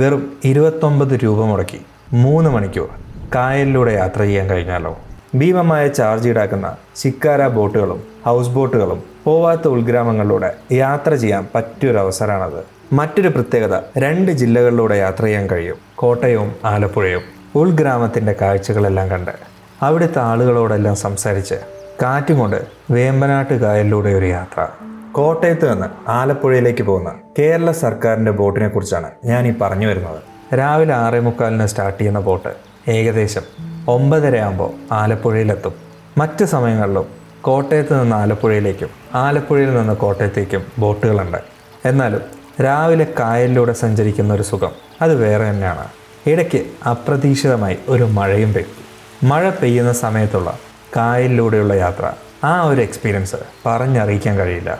വെറും ഇരുപത്തൊമ്പത് രൂപ മുടക്കി മൂന്ന് മണിക്കൂർ കായലിലൂടെ യാത്ര ചെയ്യാൻ കഴിഞ്ഞാലോ? ഭീമമായ ചാർജ് ഈടാക്കുന്ന ശിക്കാര ബോട്ടുകളും ഹൗസ് ബോട്ടുകളും പോവാത്ത ഉൾഗ്രാമങ്ങളിലൂടെ യാത്ര ചെയ്യാൻ പറ്റിയൊരവസരമാണത് മറ്റൊരു പ്രത്യേകത രണ്ട് ജില്ലകളിലൂടെ യാത്ര ചെയ്യാൻ കഴിയും. കോട്ടയവും ആലപ്പുഴയും. ഉൾഗ്രാമത്തിന്റെ കാഴ്ചകളെല്ലാം കണ്ട് അവിടുത്തെ ആളുകളോടെല്ലാം സംസാരിച്ച് കാറ്റും കൊണ്ട് വേമ്പനാട്ട് കായലിലൂടെ ഒരു യാത്ര. കോട്ടയത്ത് നിന്ന് ആലപ്പുഴയിലേക്ക് പോകുന്ന കേരള സർക്കാരിന്റെ ബോട്ടിനെ കുറിച്ചാണ് ഞാൻ ഈ പറഞ്ഞു വരുന്നത്. രാവിലെ ആറേ മുക്കാലിന് സ്റ്റാർട്ട് ചെയ്യുന്ന ബോട്ട് ഏകദേശം ഒമ്പതര ആകുമ്പോൾ ആലപ്പുഴയിലെത്തും. മറ്റ് സമയങ്ങളിലും കോട്ടയത്ത് നിന്ന് ആലപ്പുഴയിലേക്കും ആലപ്പുഴയിൽ നിന്ന് കോട്ടയത്തേക്കും ബോട്ടുകളുണ്ട്. എന്നാലും രാവിലെ കായലിലൂടെ സഞ്ചരിക്കുന്ന ഒരു സുഖം അത് വേറെ തന്നെയാണ്. ഇടയ്ക്ക് അപ്രതീക്ഷിതമായി ഒരു മഴയും പെയ്യും. മഴ പെയ്യുന്ന സമയത്തുള്ള കായലിലൂടെയുള്ള യാത്ര ആ ഒരു എക്സ്പീരിയൻസ് പറഞ്ഞറിയിക്കാൻ കഴിയില്ല.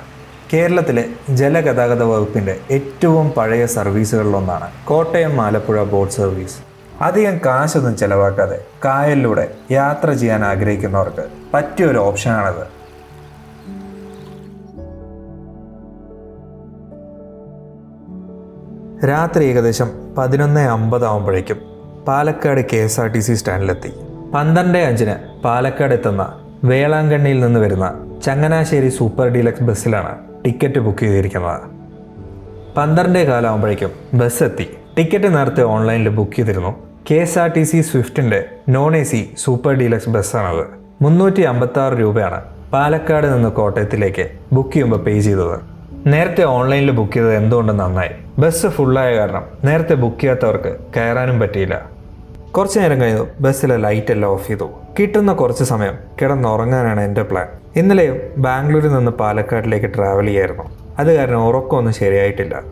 കേരളത്തിലെ ജലഗതാഗത വകുപ്പിന്റെ ഏറ്റവും പഴയ സർവീസുകളിലൊന്നാണ് കോട്ടയം ആലപ്പുഴ ബോട്ട് സർവീസ്. അധികം കാശൊന്നും ചെലവാക്കാതെ കായലിലൂടെ യാത്ര ചെയ്യാൻ ആഗ്രഹിക്കുന്നവർക്ക് പറ്റിയൊരു ഓപ്ഷനാണത്. രാത്രി ഏകദേശം പതിനൊന്ന് അമ്പത് ആകുമ്പോഴേക്കും Palakkad K S R T C സ്റ്റാൻഡിലെത്തി. പന്ത്രണ്ട് അഞ്ചിന് പാലക്കാട് എത്തുന്ന വേളാങ്കണ്ണിയിൽ നിന്ന് വരുന്ന ചങ്ങനാശ്ശേരി സൂപ്പർ ഡീലക്സ് ബസ്സിലാണ് ടിക്കറ്റ് ബുക്ക് ചെയ്തിരിക്കുന്നത്. പന്ത്രണ്ടേ കാലാകുമ്പോഴേക്കും ബസ് എത്തി. ടിക്കറ്റ് നേരത്തെ ഓൺലൈനിൽ ബുക്ക് ചെയ്തിരുന്നു. K S R T C സ്വിഫ്റ്റിന്റെ non A C super deluxe ബസ്സാണത് മുന്നൂറ്റി അമ്പത്താറ് രൂപയാണ് പാലക്കാട് നിന്ന് കോട്ടയത്തിലേക്ക് ബുക്ക് ചെയ്യുമ്പോൾ പേ ചെയ്തത്. നേരത്തെ ഓൺലൈനിൽ ബുക്ക് ചെയ്തത് എന്തുകൊണ്ട് നന്നായി? ബസ് ഫുള്ളായ കാരണം നേരത്തെ ബുക്ക് ചെയ്യാത്തവർക്ക് കയറാനും പറ്റിയില്ല. കുറച്ച് നേരം കഴിഞ്ഞു ബസ്സിലെ ലൈറ്റ് എല്ലാം ഓഫ് ചെയ്തു. കിട്ടുന്ന കുറച്ച് സമയം കിടന്നുറങ്ങാനാണ് എന്റെ പ്ലാൻ ഇന്നലെയും ബാംഗ്ലൂരിൽ നിന്ന് പാലക്കാട്ടിലേക്ക് ട്രാവൽ ചെയ്യായിരുന്നു. അത് കാരണം ഉറക്കമൊന്നും ശരിയായിട്ടില്ല.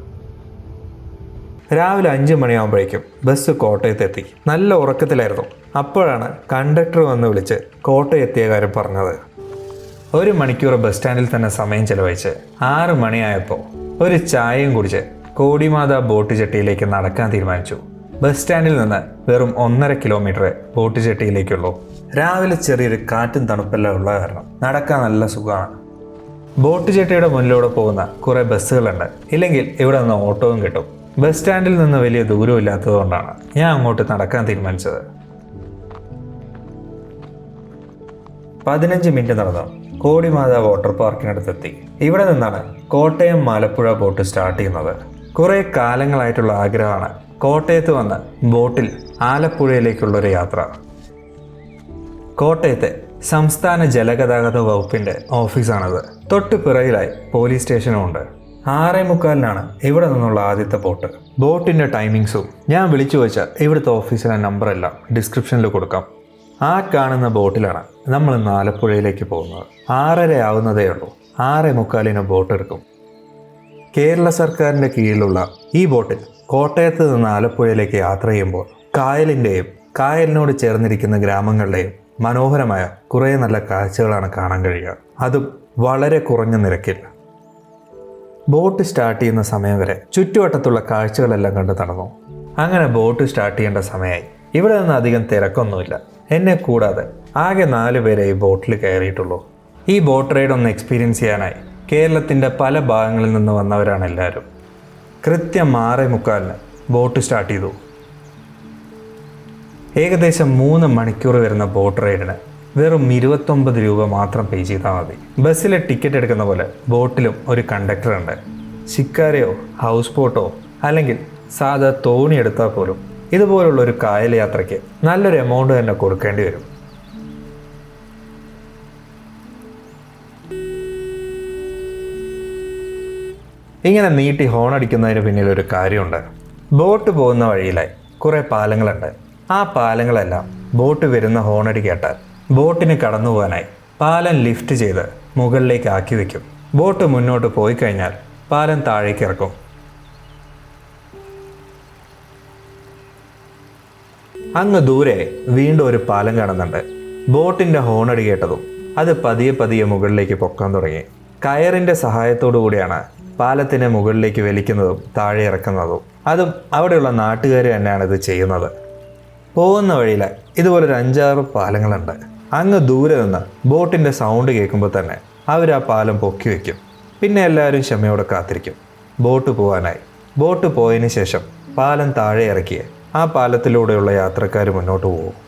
രാവിലെ അഞ്ച് മണിയാകുമ്പോഴേക്കും ബസ് കോട്ടയത്തെത്തി നല്ല ഉറക്കത്തിലായിരുന്നു. അപ്പോഴാണ് കണ്ടക്ടർ വന്ന് വിളിച്ച് കോട്ടയത്തിയ കാര്യം പറഞ്ഞത്. ഒരു മണിക്കൂർ ബസ് സ്റ്റാൻഡിൽ തന്നെ സമയം ചെലവഴിച്ച് ആറ് മണിയായപ്പോൾ ഒരു ചായയും കുടിച്ച് കോടിമാത ബോട്ട് ജെട്ടിയിലേക്ക് നടക്കാൻ തീരുമാനിച്ചു. ബസ് സ്റ്റാൻഡിൽ നിന്ന് വെറും ഒന്നര കിലോമീറ്റർ ബോട്ട് ജെട്ടിയിലേക്കുള്ളൂ രാവിലെ ചെറിയൊരു കാറ്റും തണുപ്പെല്ലാം ഉള്ള കാരണം. നടക്കാൻ നല്ല സുഖമാണ്. ബോട്ട് ജെട്ടിയുടെ മുന്നിലൂടെ പോകുന്ന കുറേ ബസ്സുകളുണ്ട്. ഇല്ലെങ്കിൽ ഇവിടെ നിന്ന് ഓട്ടോയും കിട്ടും. ബസ് സ്റ്റാൻഡിൽ നിന്ന് വലിയ ദൂരമില്ലാത്തതുകൊണ്ടാണ് ഞാൻ അങ്ങോട്ട് നടക്കാൻ തീരുമാനിച്ചത്. പതിനഞ്ച് മിനിറ്റ് നടന്നു. കോടിമാത വാട്ടർ പാർക്കിനടുത്തെത്തി ഇവിടെ നിന്നാണ് കോട്ടയം ആലപ്പുഴ ബോട്ട് സ്റ്റാർട്ട് ചെയ്യുന്നത്. കുറേ കാലങ്ങളായിട്ടുള്ള ആഗ്രഹമാണ് കോട്ടയത്ത് വന്ന് ബോട്ടിൽ ആലപ്പുഴയിലേക്കുള്ളൊരു യാത്ര. കോട്ടയത്തെ സംസ്ഥാന ജലഗതാഗത വകുപ്പിന്റെ ഓഫീസാണത്. തൊട്ട് പിറകിലായി പോലീസ് സ്റ്റേഷനും ഉണ്ട് ആറേ മുക്കാലിനാണ് ഇവിടെ നിന്നുള്ള ആദ്യത്തെ ബോട്ട്. ബോട്ടിന്റെ ടൈമിങ്സും ഞാൻ വിളിച്ചു വെച്ച ഇവിടുത്തെ ഓഫീസിലെ നമ്പറെല്ലാം ഡിസ്ക്രിപ്ഷനിൽ കൊടുക്കാം. ആ കാണുന്ന ബോട്ടിലാണ് നമ്മൾ ഇന്ന് ആലപ്പുഴയിലേക്ക് പോകുന്നത്. ആറര ആവുന്നതേ ഉള്ളൂ. ആറേ മുക്കാലിന് ബോട്ട് എടുക്കും. കേരള സർക്കാരിന്റെ കീഴിലുള്ള ഈ ബോട്ടിൽ കോട്ടയത്ത് നിന്ന് ആലപ്പുഴയിലേക്ക് യാത്ര ചെയ്യുമ്പോൾ കായലിന്റെയും കായലിനോട് ചേർന്നിരിക്കുന്ന ഗ്രാമങ്ങളുടെയും മനോഹരമായ കുറേ നല്ല കാഴ്ചകളാണ് കാണാൻ കഴിയുക. അതും വളരെ കുറഞ്ഞ നിരക്കിൽ. ബോട്ട് സ്റ്റാർട്ട് ചെയ്യുന്ന സമയം വരെ ചുറ്റുവട്ടത്തുള്ള കാഴ്ചകളെല്ലാം കണ്ട് നടന്നു. അങ്ങനെ ബോട്ട് സ്റ്റാർട്ട് ചെയ്യേണ്ട സമയമായി. ഇവിടെ നിന്ന് അധികം തിരക്കൊന്നുമില്ല. എന്നെ കൂടാതെ ആകെ നാല് പേരെ ഈ ബോട്ടിൽ കയറിയിട്ടുള്ളൂ. ഈ ബോട്ട് റൈഡ് ഒന്ന് എക്സ്പീരിയൻസ് ചെയ്യാനായി കേരളത്തിന്റെ പല ഭാഗങ്ങളിൽ നിന്ന് വന്നവരാണ് എല്ലാവരും. കൃത്യം ആറേ മുക്കാലിന് ബോട്ട് സ്റ്റാർട്ട് ചെയ്തു. ഏകദേശം മൂന്ന് മണിക്കൂർ വരുന്ന ബോട്ട് റൈഡിന് വെറും ഇരുപത്തൊമ്പത് രൂപ മാത്രം പേ ചെയ്താൽ മതി. ബസ്സിലെ ടിക്കറ്റ് എടുക്കുന്ന പോലെ ബോട്ടിലും ഒരു കണ്ടക്ടർ ഉണ്ട്. ശിക്കാരയോ ഹൗസ് ബോട്ടോ അല്ലെങ്കിൽ സാധാ തോണി എടുത്താൽ പോലും ഇതുപോലുള്ള ഒരു കായൽ യാത്രയ്ക്ക് നല്ലൊരു എമൗണ്ട് തന്നെ കൊടുക്കേണ്ടി വരും. ഇങ്ങനെ നീട്ടി ഹോൺ അടിക്കുന്നതിന് പിന്നിൽ ഒരു കാര്യമുണ്ട്. ബോട്ട് പോകുന്ന വഴിയിലായി കുറേ പാലങ്ങളുണ്ട്. ആ പാലങ്ങളെല്ലാം ബോട്ട് വരുന്ന ഹോണടി കേട്ടാൽ ബോട്ടിന് കടന്നു പോകാനായി പാലം ലിഫ്റ്റ് ചെയ്ത് മുകളിലേക്ക് ആക്കി വെക്കും. ബോട്ട് മുന്നോട്ട് പോയി കഴിഞ്ഞാൽ പാലം താഴേക്ക് ഇറക്കും. അങ്ങ് ദൂരെ വീണ്ടും ഒരു പാലം കാണുന്നുണ്ട്. ബോട്ടിന്റെ ഹോണടി കേട്ടതും അത് പതിയെ പതിയെ മുകളിലേക്ക് പൊക്കാൻ തുടങ്ങി. കയറിന്റെ സഹായത്തോടു കൂടിയാണ് പാലത്തിനെ മുകളിലേക്ക് വലിക്കുന്നതും താഴെ ഇറക്കുന്നതും. അതും അവിടെയുള്ള നാട്ടുകാർ തന്നെയാണ് ഇത് ചെയ്യുന്നത്. പോകുന്ന വഴിയിൽ ഇതുപോലൊരു അഞ്ചാറ് പാലങ്ങളുണ്ട്. അങ്ങ് ദൂരെ നിന്ന് ബോട്ടിന്റെ സൗണ്ട് കേൾക്കുമ്പോൾ തന്നെ അവർ ആ പാലം പൊക്കി വയ്ക്കും. പിന്നെ എല്ലാവരും ക്ഷമയോടെ കാത്തിരിക്കും. ബോട്ട് പോകാനായി. ബോട്ട് പോയതിന് ശേഷം പാലം താഴെ ഇറക്കിയേ ആ പാലത്തിലൂടെയുള്ള യാത്രക്കാർ മുന്നോട്ട് പോകും.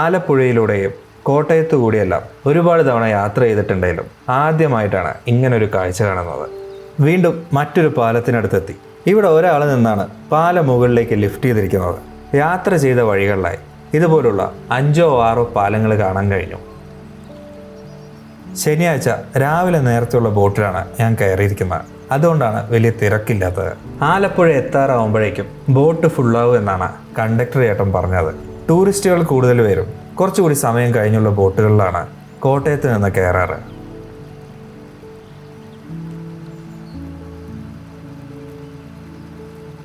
ആലപ്പുഴയിലൂടെയും കോട്ടയത്തു കൂടിയല്ല ഒരുപാട് തവണ യാത്ര ചെയ്തിട്ടുണ്ടെങ്കിലും ആദ്യമായിട്ടാണ് ഇങ്ങനൊരു കാഴ്ച കാണുന്നത്. വീണ്ടും മറ്റൊരു പാലത്തിനടുത്തെത്തി. ഇവിടെ ഒരാൾ നിന്നാണ് പാലം മുകളിലേക്ക് ലിഫ്റ്റ് ചെയ്തിരിക്കുന്നത്. യാത്ര ചെയ്ത വഴികളിലായി ഇതുപോലുള്ള അഞ്ചോ ആറോ പാലങ്ങൾ കാണാൻ കഴിഞ്ഞു. ശനിയാഴ്ച രാവിലെ നേരത്തെയുള്ള ബോട്ടിലാണ് ഞാൻ കയറിയിരിക്കുന്നത്. അതുകൊണ്ടാണ് വലിയ തിരക്കില്ലാത്തത്. ആലപ്പുഴ എത്താറാവുമ്പോഴേക്കും ബോട്ട് ഫുള്ളാവും എന്നാണ് കണ്ടക്ടർ ചേട്ടൻ പറഞ്ഞത്. ടൂറിസ്റ്റുകൾ കൂടുതൽ വരും. കുറച്ചുകൂടി സമയം കഴിഞ്ഞുള്ള ബോട്ടുകളിലാണ് കോട്ടയത്ത് നിന്ന് കയറാറ്.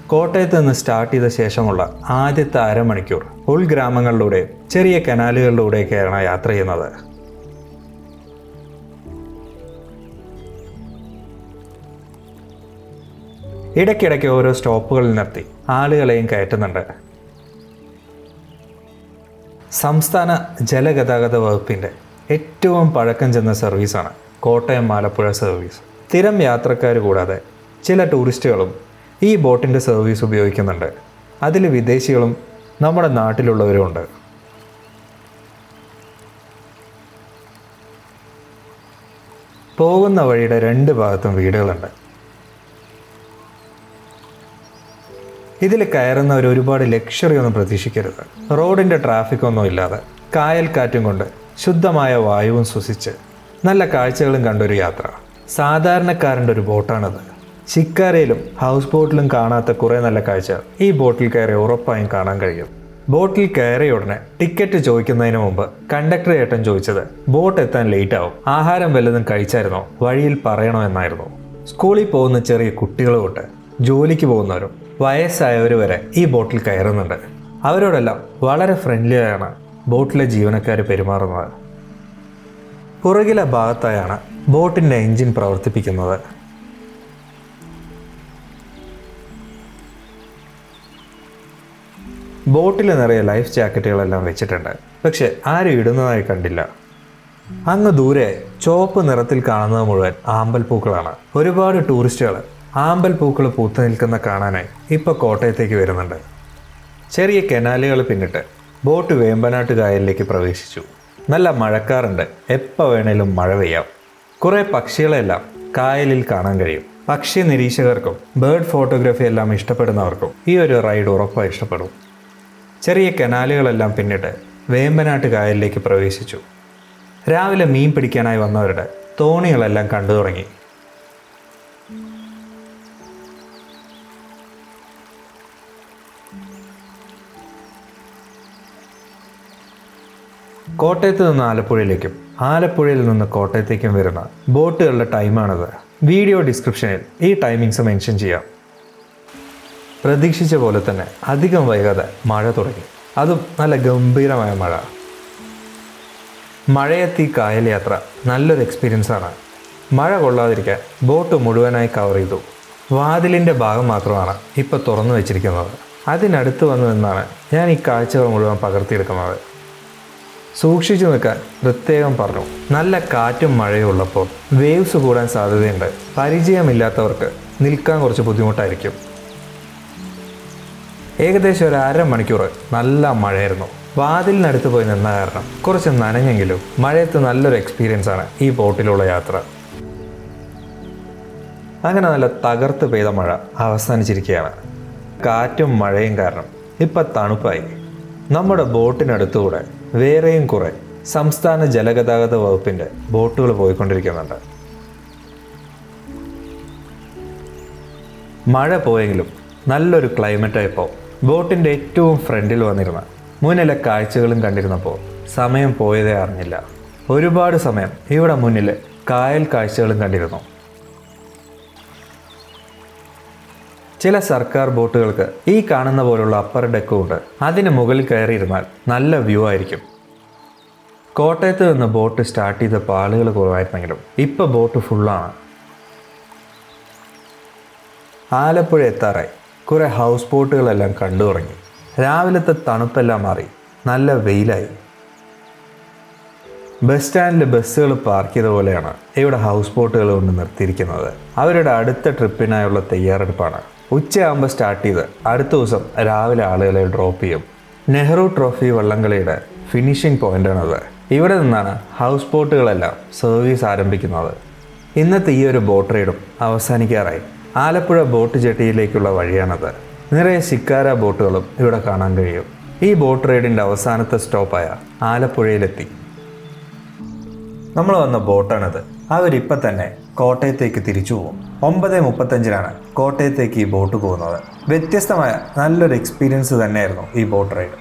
കോട്ടയത്ത് നിന്ന് സ്റ്റാർട്ട് ചെയ്ത ശേഷമുള്ള ആദ്യത്തെ അരമണിക്കൂർ ഉൾഗ്രാമങ്ങളിലൂടെ ചെറിയ കനാലുകളിലൂടെയൊക്കെയാണ് യാത്ര ചെയ്യുന്നത്. ഇടയ്ക്കിടയ്ക്ക് ഓരോ സ്റ്റോപ്പുകളിൽ നിർത്തി ആളുകളെയും കയറ്റുന്നുണ്ട്. സംസ്ഥാന ജലഗതാഗത വകുപ്പിന്റെ ഏറ്റവും പഴക്കം ചെന്ന സർവീസാണ് കോട്ടയം ആലപ്പുഴ സർവീസ്. സ്ഥിരം യാത്രക്കാർ കൂടാതെ ചില ടൂറിസ്റ്റുകളും ഈ ബോട്ടിന്റെ സർവീസ് ഉപയോഗിക്കുന്നുണ്ട്. അതിൽ വിദേശികളും നമ്മുടെ നാട്ടിലുള്ളവരുമുണ്ട് പോകുന്ന വഴിയുടെ രണ്ട് ഭാഗത്തും വീടുകളുണ്ട്. ഇതിൽ കയറുന്നവർ ഒരുപാട് ലക്ഷറി ഒന്നും പ്രതീക്ഷിക്കരുത്. റോഡിന്റെ ട്രാഫിക് ഒന്നും ഇല്ലാതെ കായൽ കാറ്റും കൊണ്ട് ശുദ്ധമായ വായുവും ശ്വസിച്ച് നല്ല കാഴ്ചകളും കണ്ടൊരു യാത്ര. സാധാരണക്കാരന്റെ ഒരു ബോട്ടാണത്. ശിക്കാരയിലും ഹൗസ് ബോട്ടിലും കാണാത്ത കുറേ നല്ല കാഴ്ച ഈ ബോട്ടിൽ കയറി ഉറപ്പായും കാണാൻ കഴിയും. ബോട്ടിൽ കയറിയ ഉടനെ ടിക്കറ്റ് ചോദിക്കുന്നതിന് മുമ്പ് കണ്ടക്ടർ ഏട്ടൻ ചോദിച്ചത് ബോട്ട് എത്താൻ ലേറ്റ് ആവും. ആഹാരം വല്ലതും കഴിച്ചായിരുന്നോ? വഴിയിൽ പറയണോ? എന്നായിരുന്നു. സ്കൂളിൽ പോകുന്ന ചെറിയ കുട്ടികളുമൊട്ട് ജോലിക്ക് പോകുന്നവരും വയസ്സായവർ വരെ ഈ ബോട്ടിൽ കയറുന്നുണ്ട്. അവരോടെല്ലാം വളരെ ഫ്രണ്ട്ലിയാണ് ബോട്ടിലെ ജീവനക്കാർ പെരുമാറുന്നത്. പുറകിലെ ഭാഗത്തായാണ് ബോട്ടിന്റെ എഞ്ചിൻ പ്രവർത്തിപ്പിക്കുന്നത്. ബോട്ടിൽ നിറയെ ലൈഫ് ജാക്കറ്റുകളെല്ലാം വെച്ചിട്ടുണ്ട്. പക്ഷെ ആരും ഇടുന്നതായി കണ്ടില്ല. അങ്ങ് ദൂരെ ചുവപ്പ് നിറത്തിൽ കാണുന്നത് മുഴുവൻ ആമ്പൽ പൂക്കളാണ് ഒരുപാട് ടൂറിസ്റ്റുകൾ ആമ്പൽ പൂക്കൾ പൂത്തു നിൽക്കുന്ന കാണാനായി ഇപ്പോൾ കോട്ടയത്തേക്ക് വരുന്നുണ്ട്. ചെറിയ കനാലുകൾ പിന്നിട്ട് ബോട്ട് വേമ്പനാട്ട് കായലിലേക്ക് പ്രവേശിച്ചു. നല്ല മഴക്കാറുണ്ട്. എപ്പോൾ വേണേലും മഴ പെയ്യാം. കുറേ പക്ഷികളെല്ലാം കായലിൽ കാണാൻ കഴിയും. പക്ഷി നിരീക്ഷകർക്കും ബേർഡ് ഫോട്ടോഗ്രാഫി എല്ലാം ഇഷ്ടപ്പെടുന്നവർക്കും ഈ ഒരു റൈഡ് ഉറപ്പായി ഇഷ്ടപ്പെടും. ചെറിയ കനാലുകളെല്ലാം പിന്നിട്ട് വേമ്പനാട്ട് കായലിലേക്ക് പ്രവേശിച്ചു. രാവിലെ മീൻ പിടിക്കാനായി വന്നവരുടെ തോണികളെല്ലാം കണ്ടു തുടങ്ങി. കോട്ടയത്ത് നിന്ന് ആലപ്പുഴയിലേക്കും ആലപ്പുഴയിൽ നിന്ന് കോട്ടയത്തേക്കും വരുന്ന ബോട്ടുകളുടെ ടൈമാണിത്. വീഡിയോ ഡിസ്ക്രിപ്ഷനിൽ ഈ ടൈമിങ്സ് മെൻഷൻ ചെയ്യാം. പ്രതീക്ഷിച്ച പോലെ തന്നെ അധികം വൈകാതെ മഴ തുടങ്ങി. അതും നല്ല ഗംഭീരമായ മഴ. മഴയെത്തി കായൽ യാത്ര നല്ലൊരു എക്സ്പീരിയൻസ് ആണ്. മഴ കൊള്ളാതിരിക്കാൻ ബോട്ട് മുഴുവനായി കവർ ചെയ്തു. വാതിലിന്റെ ഭാഗം മാത്രമാണ് ഇപ്പോൾ തുറന്നു വെച്ചിരിക്കുന്നത്. അതിനടുത്ത് വന്നു നിന്നാണ് ഞാൻ ഈ കാഴ്ചകൾ മുഴുവൻ പകർത്തിയെടുക്കുന്നത്. സൂക്ഷിച്ചു നിൽക്കാൻ പ്രത്യേകം പറഞ്ഞു. നല്ല കാറ്റും മഴയും ഉള്ളപ്പോൾ വേവ്സ് കൂടാൻ സാധ്യതയുണ്ട്. പരിചയമില്ലാത്തവർക്ക് നിൽക്കാൻ കുറച്ച് ബുദ്ധിമുട്ടായിരിക്കും. ഏകദേശം ഒരു അര മണിക്കൂർ നല്ല മഴയായിരുന്നു. വാതിലിനടുത്ത് പോയി നിന്ന കാരണം കുറച്ച് നനഞ്ഞെങ്കിലും മഴയത്ത് നല്ലൊരു എക്സ്പീരിയൻസ് ആണ് ഈ ബോട്ടിലുള്ള യാത്ര. അങ്ങനെ നല്ല തകർത്ത് പെയ്ത മഴ അവസാനിച്ചിരിക്കുകയാണ്. കാറ്റും മഴയും കാരണം ഇപ്പം തണുപ്പായി. നമ്മുടെ ബോട്ടിനടുത്തുകൂടെ വേറെയും കുറേ സംസ്ഥാന ജലഗതാഗത വകുപ്പിന്റെ ബോട്ടുകൾ പോയിക്കൊണ്ടിരിക്കുന്നുണ്ട്. മഴ പോയെങ്കിലും നല്ലൊരു ക്ലൈമറ്റായപ്പോൾ ബോട്ടിന്റെ ഏറ്റവും ഫ്രണ്ടിൽ വന്നിരുന്ന മുന്നിലെ കാഴ്ചകളും കണ്ടിരുന്നപ്പോൾ സമയം പോയതേ അറിഞ്ഞില്ല. ഒരുപാട് സമയം ഇവിടെ മുന്നിൽ കായൽ കാഴ്ചകളും കണ്ടിരുന്നു. ചില സർക്കാർ ബോട്ടുകൾക്ക് ഈ കാണുന്ന പോലുള്ള അപ്പർ ഡെക്കും ഉണ്ട്. അതിന് മുകളിൽ കയറിയിരുന്നാൽ നല്ല വ്യൂ ആയിരിക്കും. കോട്ടയത്ത് നിന്ന് ബോട്ട് സ്റ്റാർട്ട് ചെയ്തപ്പോൾ ആളുകൾ കുറവായിരുന്നെങ്കിലും ഇപ്പോൾ ബോട്ട് ഫുള്ളാണ് ആലപ്പുഴ എത്താറായി. കുറേ ഹൗസ് ബോട്ടുകളെല്ലാം കണ്ടു തുടങ്ങി. രാവിലത്തെ തണുപ്പെല്ലാം മാറി. നല്ല വെയിലായി. ബസ് സ്റ്റാൻഡിൽ ബസ്സുകൾ പാർക്ക് ചെയ്ത പോലെയാണ്. ഇവിടെ ഹൗസ് ബോട്ടുകൾ കൊണ്ട് നിർത്തിയിരിക്കുന്നത്. അവരുടെ അടുത്ത ട്രിപ്പിനായുള്ള തയ്യാറെടുപ്പാണ്. ഉച്ചയാകുമ്പോൾ സ്റ്റാർട്ട് ചെയ്ത് അടുത്ത ദിവസം രാവിലെ ആളുകളെ ഡ്രോപ്പ് ചെയ്യും. നെഹ്റു ട്രോഫി വള്ളംകളിയുടെ ഫിനിഷിംഗ് പോയിന്റാണത് ഇവിടെ നിന്നാണ് ഹൗസ് ബോട്ടുകളെല്ലാം സർവീസ് ആരംഭിക്കുന്നത്. ഇന്നത്തെ ഈ ഒരു ബോട്ട് റൈഡും അവസാനിക്കാറായി. ആലപ്പുഴ ബോട്ട് ജെട്ടിയിലേക്കുള്ള വഴിയാണത്. നിറയെ ശിക്കാര ബോട്ടുകളും ഇവിടെ കാണാൻ കഴിയും. ഈ ബോട്ട് റൈഡിന്റെ അവസാനത്തെ സ്റ്റോപ്പായ ആലപ്പുഴയിലെത്തി. നമ്മൾ വന്ന ബോട്ടാണിത് അവരിപ്പം തന്നെ കോട്ടയത്തേക്ക് തിരിച്ചു പോകും. ഒമ്പത് മുപ്പത്തഞ്ചിനാണ് കോട്ടയത്തേക്ക് ഈ ബോട്ട് പോകുന്നത്. വ്യത്യസ്തമായ നല്ലൊരു എക്സ്പീരിയൻസ് തന്നെയായിരുന്നു ഈ ബോട്ട് റൈഡ്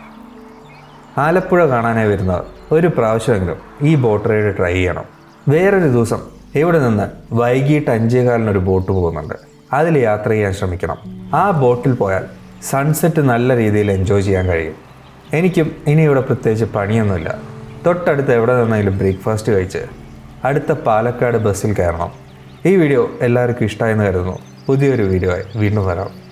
ആലപ്പുഴ കാണാനായി വരുന്നവർ ഒരു പ്രാവശ്യമെങ്കിലും ഈ ബോട്ട് റൈഡ് ട്രൈ ചെയ്യണം. വേറൊരു ദിവസം ഇവിടെ നിന്ന് വൈകിട്ട് അഞ്ചേകാലിനൊരു ബോട്ട് പോകുന്നുണ്ട്. അതിൽ യാത്ര ചെയ്യാൻ ശ്രമിക്കണം. ആ ബോട്ടിൽ പോയാൽ സൺസെറ്റ് നല്ല രീതിയിൽ എൻജോയ് ചെയ്യാൻ കഴിയും. എനിക്കും ഇനി ഇവിടെ പ്രത്യേകിച്ച് പണിയൊന്നുമില്ല. തൊട്ടടുത്ത് എവിടെ നിന്നെങ്കിലും ബ്രേക്ക്ഫാസ്റ്റ് കഴിച്ച് അടുത്ത പാലക്കാട് ബസ്സിൽ കയറണം. ഈ വീഡിയോ എല്ലാവർക്കും ഇഷ്ടമായെന്ന് കരുതുന്നു. പുതിയൊരു വീഡിയോ ആയി വീണ്ടും വരാം.